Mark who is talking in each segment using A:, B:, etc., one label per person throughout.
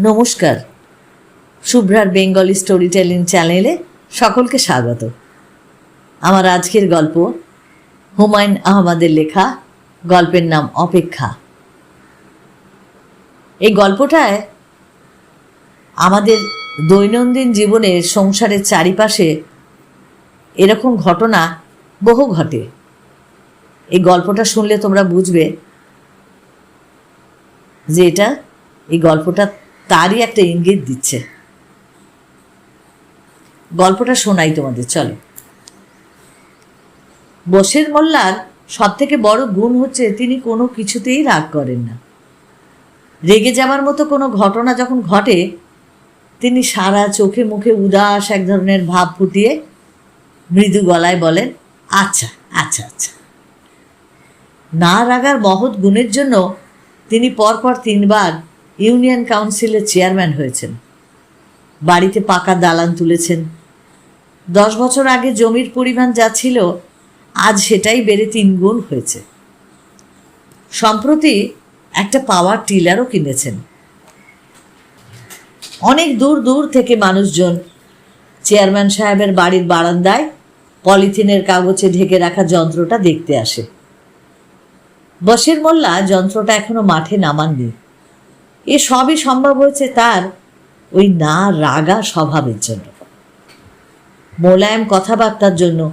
A: নমস্কার। শুভ্রার Bengali story telling চ্যানেলে সকলকে স্বাগত। আমার আজকের গল্প হুমায়ুন আহমদের লেখা, গল্পের নাম অপেক্ষা। এই গল্পটায় আমাদের দৈনন্দিন জীবনে সংসারের চারিপাশে এরকম ঘটনা বহু ঘটে। এই গল্পটা শুনলে তোমরা বুঝবে যে এটা, এই গল্পটা তারই একটা ইঙ্গিত দিচ্ছে। গল্পটা শোনাই তোমাদের, চলো। বসের মোল্লার সব থেকে বড় গুণ হচ্ছে তিনি কোনো কিছুতেই রাগ করেন না। রেগে যাওয়ার মতো কোনো ঘটনা যখন ঘটে, তিনি সারা চোখে মুখে উদাস এক ধরনের ভাব ফুটিয়ে মৃদু গলায় বলেন আচ্ছা আচ্ছা আচ্ছা। না রাগার মহৎ গুণের জন্য তিনি পরপর তিনবার ইউনিয়ন কাউন্সিলের চেয়ারম্যান হয়েছেন। বাড়িতে পাকা দালান তুলেছেন। দশ বছর আগে জমির পরিমাণ যা ছিল, আজ সেটাই বেড়ে তিন গুণ হয়েছে। সম্প্রতি একটা পাওয়ার টিলারও কিনেছেন। অনেক দূর দূর থেকে মানুষজন চেয়ারম্যান সাহেবের বাড়ির বারান্দায় পলিথিনের কাগজে ঢেকে রাখা যন্ত্রটা দেখতে আসে। বসির মোল্লা যন্ত্রটা এখনও মাঠে নামাননি। এ সবই সম্ভব হয়েছে তার ওই না রাগা স্বভাবের জন্য। মোলায়েম কথাবার্তার জন্য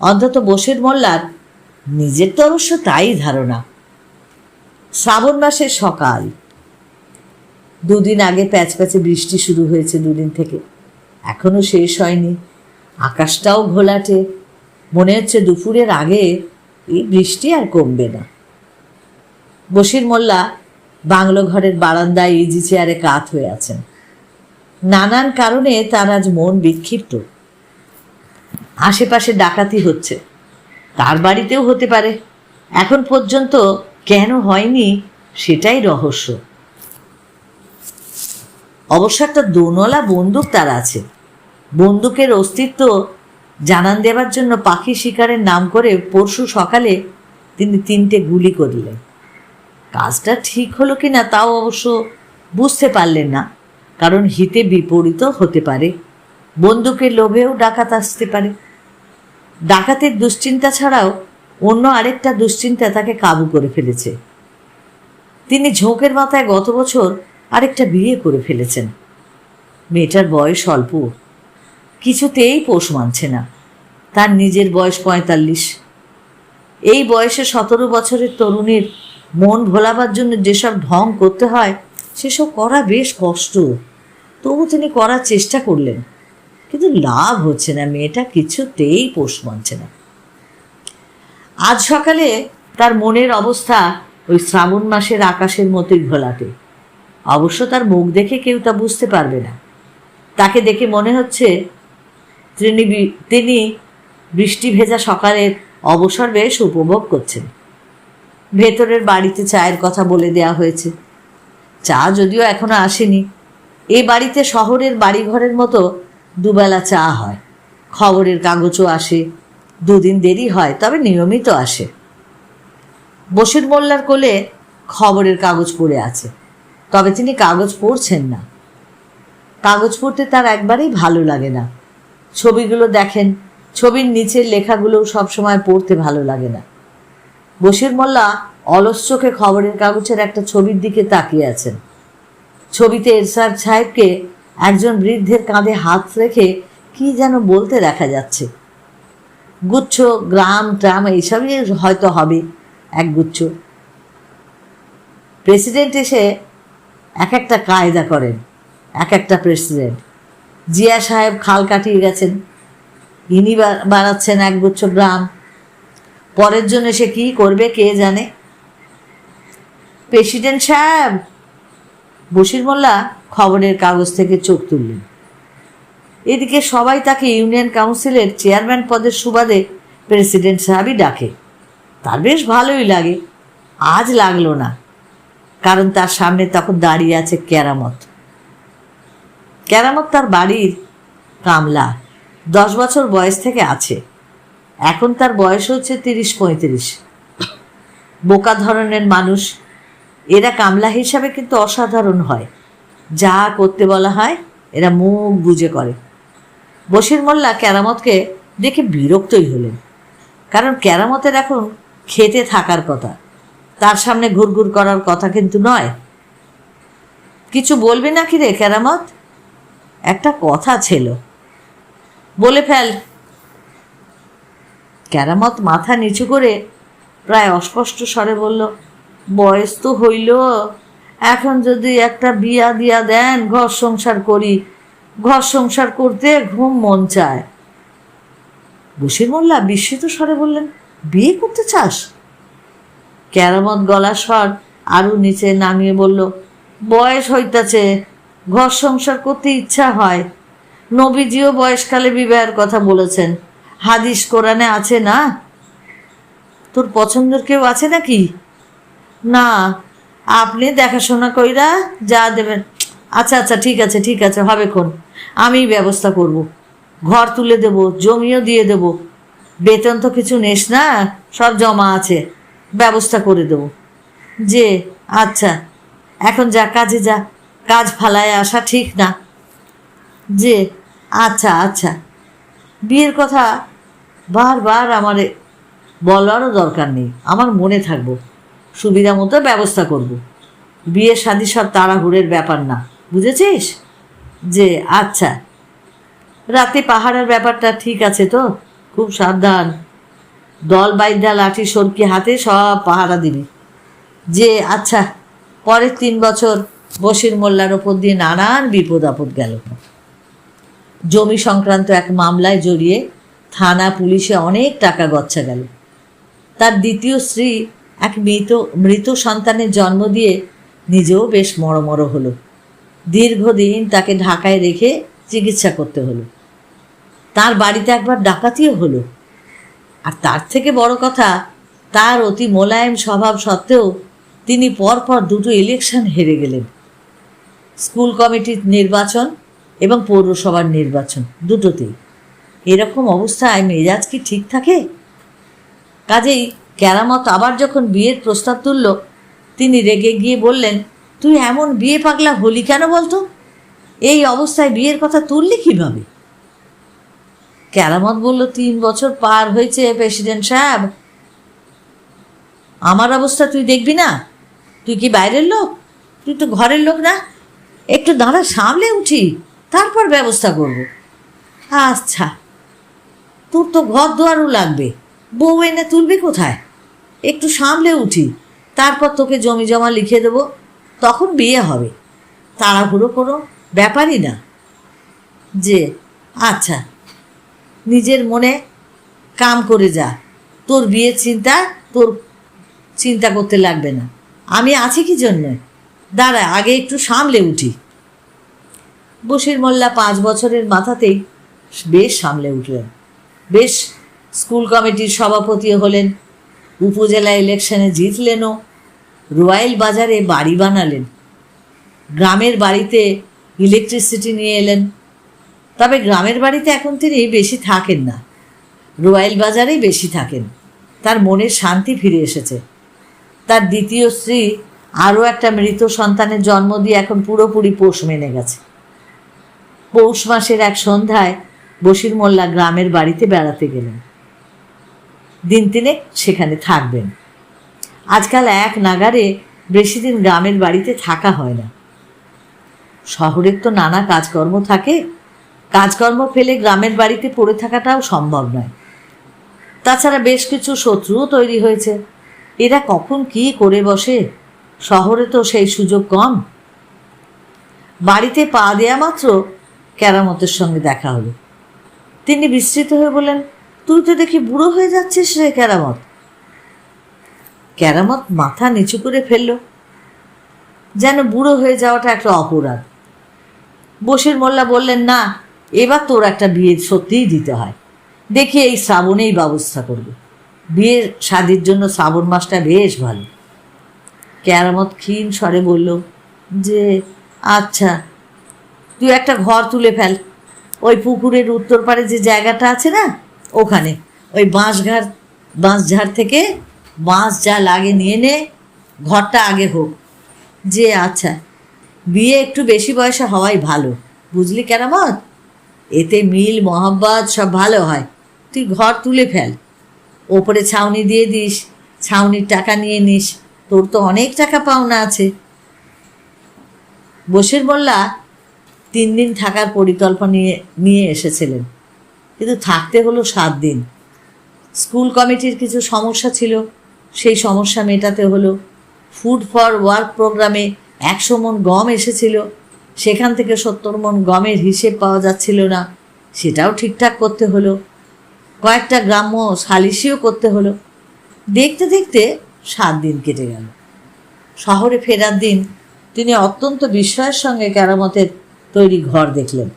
A: অন্তত বসির মোল্লার নিজের তো অবশ্য তাই ধারণা। শ্রাবণ মাসের সকাল। দুদিন আগে প্যাচ প্যাচে বৃষ্টি শুরু হয়েছে দুদিন থেকে। এখনও শেষ হয়নি। আকাশটাও ঘোলাটে। মনে হচ্ছে দুপুরের আগে এই বৃষ্টি আর কমবে না। বশির মোল্লা বাংলো ঘরের বারান্দায় ইজি চেয়ারে কাত হয়ে আছেন। নানান কারণে তার আজ মন বিক্ষিপ্ত। আশেপাশে ডাকাতি হচ্ছে। তার বাড়িতেও হতে পারে। এখন পর্যন্ত কেন হয়নি সেটাই রহস্য। অবশ্য একটা দোনলা বন্দুক তার আছে। বন্দুকের অস্তিত্ব জানান দেওয়ার জন্য পাখি শিকারের নাম করে পরশু সকালে তিনি তিনটে গুলি করলেন। কাজটা ঠিক হলো কি না তাও অবশ্য বুঝতে পারলেন না, কারণ হিতে বিপরীত হতে পারে। বন্দুকের লোভেও ডাকাত আসতে পারে। ডাকাতের দুশ্চিন্তা ছাড়াও অন্য আরেকটা দুশ্চিন্তা তাকে কাবু করে ফেলেছে। তিনি ঝোঁকের মাথায় গত বছর আরেকটা বিয়ে করে ফেলেছেন। মেয়েটার বয়স অল্প। কিছুতেই পোষ মানছে না। তার নিজের বয়স পঁয়তাল্লিশ। এই বয়সে সতেরো বছরের তরুণীর মন ভোলাবার জন্য যেসব ঢং করতে হয়, সেসব করা বেশ কষ্ট। তবু তিনি করার চেষ্টা করলেন। কিন্তু লাভ হচ্ছে না, মেয়েটা কিছুতেই পোষ মানছে না। আজ সকালে তার মনের অবস্থা ওই শ্রাবণ মাসের আকাশের মতোই ঘোলাটে। অবশ্য তার মুখ দেখে কেউ তা বুঝতে পারবে না। তাকে দেখে মনে হচ্ছে তিনি তিনি বৃষ্টি ভেজা সকালের অবসর বেশ উপভোগ করছেন। ভেতরের বাড়িতে চায়ের কথা বলে দেয়া হয়েছে। চা যদিও এখনও আসেনি। এই বাড়িতে শহরের বাড়িঘরের মতো দুবেলা চা হয়। খবরের কাগজও আসে। দুদিন দেরি হয়, তবে নিয়মিত আসে। বসির মোল্লার কোলে খবরের কাগজ পড়ে আছে। তবে তিনি কাগজ পড়ছেন না। কাগজ পড়তে তার একবারেই ভালো লাগে না। ছবিগুলো দেখেন, ছবির নিচের লেখাগুলোও সবসময় পড়তে ভালো লাগে না। বশির মোল্লা অলস চোখে খবরের কাগজের একটা ছবির দিকে তাকিয়ে আছেন। ছবিতে এরশাদ সাহেবকে একজন বৃদ্ধের কাঁধে হাত রেখে কি যেন বলতে দেখা যাচ্ছে। গুচ্ছ, গ্রাম, ট্রাম, এইসবই হয়তো হবে এক গুচ্ছ। প্রেসিডেন্ট এসে এক একটা কায়দা করেন, এক একটা প্রেসিডেন্ট। জিয়া সাহেব খাল কাটিয়ে গেছেন, ইনি বানাচ্ছেন একগুচ্ছ গ্রাম পরের জন্য সে কি করবে, কে জানে? প্রেসিডেন্ট সাহেব, বশির মোল্লা খবরের কাগজ থেকে চোখ তুললেন। এদিকে সবাই তাকে ইউনিয়ন কাউন্সিলের চেয়ারম্যান পদের সুবাদে প্রেসিডেন্ট সাহেবই ডাকে। তার বেশ ভালোই লাগে। আজ লাগল না, কারণ তার সামনে তখন দাঁড়িয়ে আছে ক্যারামত ক্যারামত তার বাড়ির কামলা, দশ বছর বয়স থেকে আছে। এখন তার বয়স হচ্ছে তিরিশ পঁয়ত্রিশ। বোকা ধরনের মানুষ। এরা কামলা হিসাবে কিন্তু অসাধারণ হয়। যা করতে বলা হয়, এরা মুখ বুঝে করে। বশির মোল্লা ক্যারামতকে দেখে বিরক্তই হলেন। কারণ ক্যারামতের এখন খেতে থাকার কথা। তার সামনে ঘুরঘুর করার কথা কিন্তু নয়। কিছু বলবি নাকি রে ক্যারামত একটা কথা ছিল। বলে ফেল কেরামত মাথা নিচু করে প্রায় অস্পষ্ট স্বরে বলল, বয়স তো হইল। এখন যদি একটা বিয়া দিয়া দেন, ঘর সংসার করি। ঘর সংসার করতে ঘুম মন চায়। বসির মোল্লা বিস্মিত স্বরে বললেন, বিয়ে করতে চাস? কেরামত গলার স্বর আরও নিচে নামিয়ে বলল, বয়স হইতাছে, ঘর সংসার করতে ইচ্ছা হয়। নবীজিও বয়সকালে বিবাহের কথা বলেছেন। হাদিস কোরআনে আছে না? তোর পছন্দের কেউ আছে নাকি? না। আপনি দেখাশোনা কইরা যা দেবেন। আচ্ছা আচ্ছা ঠিক আছে ঠিক আছে, হবে কোন আমি ব্যবস্থা করব। ঘর তুলে দেব, জমিও দিয়ে দেব। বেতন তো কিছু নেস না, সব জমা আছে। ব্যবস্থা করে দেব। যে আচ্ছা এখন যা কাজে যা। কাজ ফালায় আসা ঠিক না। যে আচ্ছা আচ্ছা। বিয়ের কথা বারবার আমারে বলারও দরকার নেই, আমার মনে থাকব, সুবিধা মতো ব্যবস্থা করব। বিয়ে শাদি সব তাড়াহুড়ের ব্যাপার না, বুঝেছিস? যে আচ্ছা। রাতে পাহাড়ের ব্যাপারটা ঠিক আছে তো? খুব সাবধান। দল বাইদা লাঠি সরকি হাতে সব পাহারা দিবি। যে আচ্ছা পরের তিন বছর বসির মোল্লার ওপর দিয়ে নানান বিপদ আপদ গেল। জমি সংক্রান্ত এক মামলায় জড়িয়ে থানা পুলিশে অনেক টাকা গচ্ছা গেল। তার দ্বিতীয় স্ত্রী এক মৃত মৃত সন্তানের জন্ম দিয়ে নিজেও বেশ মরমর হলো। দীর্ঘদিন তাকে ঢাকায় রেখে চিকিৎসা করতে হলো। তার বাড়িতে একবার ডাকাতিও হলো। আর তার থেকে বড় কথা, তার অতি মোলায়েম স্বভাব সত্ত্বেও তিনি পরপর দুটো ইলেকশন হেরে গেলেন। স্কুল কমিটির নির্বাচন এবং পৌরসভার নির্বাচন দুটোতেই। এরকম অবস্থায় মেজাজ কি ঠিক থাকে? কাজেই কেরামত আবার যখন বিয়ের প্রস্তাব তুলল, তিনি রেগে গিয়ে বললেন, তুই এমন বিয়ে পাগলা হলি কেন বলতো? এই অবস্থায় বিয়ের কথা তুললি কীভাবে? কেরামত বলল, তিন বছর পার হয়েছে প্রেসিডেন্ট সাহেব। আমার অবস্থা তুই দেখবি না? তুই কি বাইরের লোক? তুই তো ঘরের লোক না? একটু দাঁড়া, সামলে উঠি, তারপর ব্যবস্থা করব। আচ্ছা তোর তো ঘর দুয়ারও লাগবে। বউ এনে তুলবি কোথায়? একটু সামলে উঠি। তারপর তোকে জমি জমা লিখে দেবো। তখন বিয়ে হবে। তাড়াহুড়ো কোনো ব্যাপারই না। যে আচ্ছা নিজের মনে কাম করে যা। তোর বিয়ের চিন্তা তোর চিন্তা করতে লাগবে না। আমি আছি কি জন্য? দাঁড়া, আগে একটু সামলে উঠি। বসির মোল্লা পাঁচ বছরের মাথাতেই বেশ সামলে উঠলেন। বেশ, স্কুল কমিটির সভাপতি হলেন। উপজেলা ইলেকশনে জিতলেনও, রয়্যাল বাজারে বাড়ি বানালেন। গ্রামের বাড়িতে ইলেকট্রিসিটি নিয়ে এলেন। তবে গ্রামের বাড়িতে এখন তিনি বেশি থাকেন না। রয়্যাল বাজারেই বেশি থাকেন। তার মনের শান্তি ফিরে এসেছে। তার দ্বিতীয় স্ত্রী আরও একটা মৃত সন্তানের জন্ম দিয়ে এখন পুরোপুরি পোষ মেনে গেছে। পৌষ মাসের এক সন্ধ্যায় বশির মোল্লা গ্রামের বাড়িতে বেড়াতে গেলেন। দিন তিনে সেখানে থাকবেন। আজকাল এক নাগারে বেশি দিন গ্রামের বাড়িতে থাকা হয় না। শহরের তো নানা কাজকর্ম থাকে। কাজকর্ম ফেলে গ্রামের বাড়িতে পড়ে থাকাটাও সম্ভব নয়। তাছাড়া বেশ কিছু শত্রুও তৈরি হয়েছে। এরা কখন কি করে বসে? শহরে তো সেই সুযোগ কম। বাড়িতে পা দেয়া মাত্র কেরামতের সঙ্গে দেখা হলো। তিনি বিস্মৃত হয়ে বললেন, তুই তো দেখি বুড়ো হয়ে যাচ্ছিস রে কেরামত কেরামত মাথা নিচু করে ফেলল। যেন বুড়ো হয়ে যাওয়াটা একটা অপরাধ। বসির মোল্লা বললেন, না, এবার তোর একটা বিয়ে সত্যিই দিতে হয়। দেখি এই শ্রাবণেই ব্যবস্থা করবে। বিয়ের শাদির জন্য শ্রাবণ মাসটা বেশ ভালো। কেরামত ক্ষীণ স্বরে বলল, যে আচ্ছা তুই একটা ঘর তুলে ফেল। ওই পুকুরের উত্তর পারে যে জায়গাটা আছে না, ওখানে। ওই বাঁশঘাট বাঁশঝাড় থেকে বাঁশ যা লাগে নিয়ে নে, ঘরটা আগে হোক। যে আচ্ছা বিয়ে একটু বেশি বয়সে হওয়াই ভালো। বুঝলি কেরামত? এতে মিল, মহব্বত সব ভালো হয়। তুই ঘর তুলে ফেল। ওপরে ছাউনি দিয়ে দিস, ছাউনির টাকা নিয়ে নিস। তোর তো অনেক টাকা পাওনা আছে। বসির মোল্লা তিন দিন থাকার পরিকল্পনা নিয়ে নিয়ে এসেছিলেন। কিন্তু থাকতে হলো সাত দিন। স্কুল কমিটির কিছু সমস্যা ছিল। সেই সমস্যা মেটাতে হলো। ফুড ফর ওয়ার্ক প্রোগ্রামে একশো মন গম এসেছিল। সেখান থেকে সত্তর মন গমের হিসেব পাওয়া যাচ্ছিল না। সেটাও ঠিকঠাক করতে হলো। কয়েকটা গ্রাম্য সালিশিও করতে হলো। দেখতে দেখতে সাত দিন কেটে গেল। শহরে ফেরার দিন তিনি অত্যন্ত বিস্ময়ের সঙ্গে কেরামতের তৈরি ঘর দেখলেন।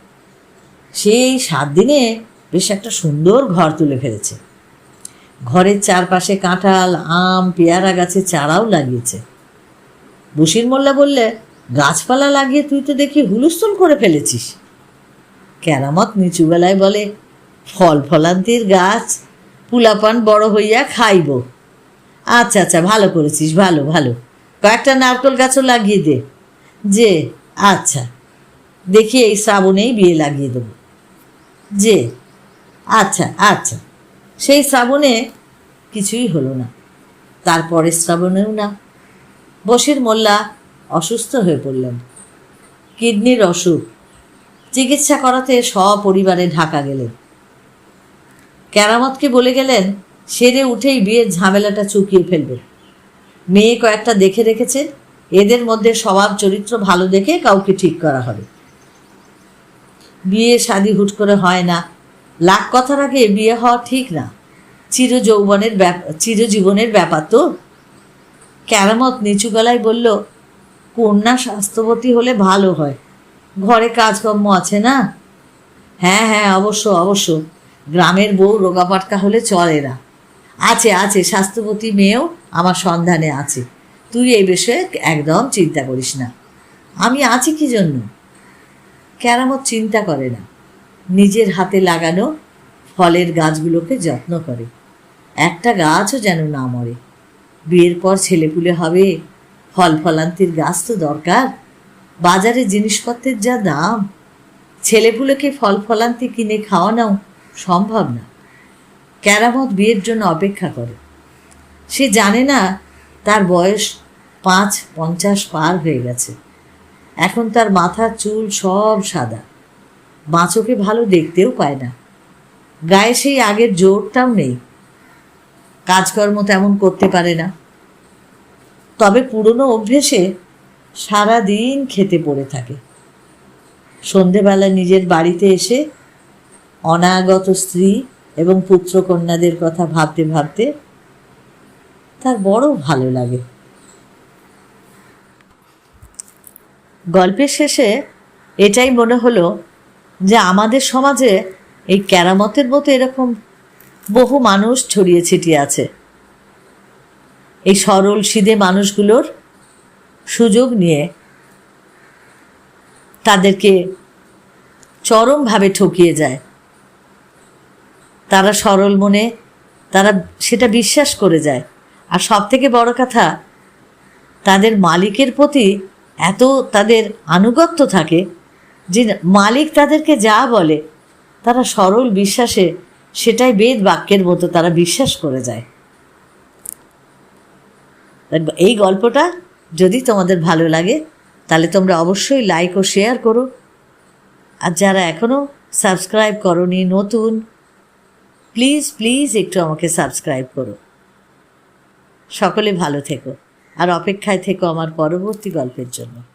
A: সেই সাত দিনে বেশ একটা সুন্দর ঘর তুলে ফেলেছে। ঘরের চারপাশে কাঁঠাল, আম, পেয়ারা গাছের চারাও লাগিয়েছে। বসির মোল্লা বললে, গাছপালা লাগিয়ে তুই তো দেখি হুলুস্থুল করে ফেলেছিস। কেরামত নিচুবেলায় বলে, ফল ফলান্তির গাছ, পুলাপান বড় হইয়া খাইব। আচ্ছা আচ্ছা ভালো করেছিস, ভালো ভালো। কয়েকটা নারকেল গাছও লাগিয়ে দে। যে আচ্ছা। দেখি এই শ্রাবণেই বিয়ে লাগিয়ে দেবো। যে আচ্ছা আচ্ছা সেই শ্রাবণে কিছুই হলো না, তারপরে শ্রাবণেও না। বসির মোল্লা অসুস্থ হয়ে পড়লেন। কিডনির অসুখ, চিকিৎসা করাতে সপরিবারে ঢাকা গেলেন। কেরামতকে বলে গেলেন, সেরে উঠেই বিয়ের ঝামেলাটা চুকিয়ে ফেলবে। মেয়ে কয়েকটা দেখে রেখেছেন এদের মধ্যে স্বভাব চরিত্র ভালো দেখে কাউকে ঠিক করা হবে। বিয়ে শাদি হুট করে হয় না। লাখ কথার আগে বিয়ে হওয়া ঠিক না। চির যৌবনের ব্যাপার চিরজীবনের ব্যাপার তো। ক্যারামত নিচু গলায় বলল, কন্যা স্বাস্থ্যবতী হলে ভালো হয়। ঘরে কাজকর্ম আছে না? হ্যাঁ হ্যাঁ অবশ্য অবশ্য। গ্রামের বউ রোগাপাটকা হলে চলে না। আছে আছে, স্বাস্থ্যবতী মেয়েও আমার সন্ধানে আছে। তুই এই বিষয়ে একদম চিন্তা করিস না। আমি আছি কি জন্য? ক্যারামত চিন্তা করে না? নিজের হাতে লাগানো ফলের গাছগুলোকে যত্ন করে। একটা গাছও যেন না মরে। বিয়ের পর ছেলেপুলে হবে, ফল ফলান্তির গাছ তো দরকার। বাজারে জিনিসপত্রের যা দাম। ছেলেপুলেকে ফল ফলান্তি কিনে খাওয়ানোও সম্ভব না। ক্যারামত বিয়ের জন্য অপেক্ষা করে। সে জানে না তার বয়স পাঁচ পঞ্চাশ পার হয়ে গেছে। এখন তার মাথার চুল সব সাদা। বাঁচোকে ভালো দেখতেও পায় না। গায়ে সেই আগের জোরটাও নেই। কাজকর্ম তেমন করতে পারে না। তবে পুরনো অভ্যেসে সারা দিন খেতে পড়ে থাকে। সন্ধেবেলা নিজের বাড়িতে এসে অনাগত স্ত্রী এবং পুত্রকন্যাদের কথা ভাবতে ভাবতে তার বড় ভালো লাগে। গল্পের শেষে এটাই মনে হলো যে আমাদের সমাজে এই ক্যারামতের মতো এরকম বহু মানুষ ছড়িয়ে ছিটিয়ে আছে। এই সরল, সিধে মানুষগুলোর সুযোগ নিয়ে তাদেরকে চরমভাবে ঠকিয়ে যায়। তারা সরল মনে, তারা সেটা বিশ্বাস করে যায়। আর সব থেকে বড় কথা, তাদের মালিকের প্রতি এত তাদের আনুগত্য থাকে যে মালিক তাদেরকে যা বলে, তারা সরল বিশ্বাসে সেটাই বেদ বাক্যের মতো তারা বিশ্বাস করে যায়। এই গল্পটা যদি তোমাদের ভালো লাগে, তাহলে তোমরা অবশ্যই লাইক ও শেয়ার করো। আর যারা এখনও সাবস্ক্রাইব করনি, নতুন প্লিজ প্লিজ একটু আমাকে সাবস্ক্রাইব করো। সকলে ভালো থেকো। আর অপেক্ষায় থেকো আমার পরবর্তী গল্পের জন্য।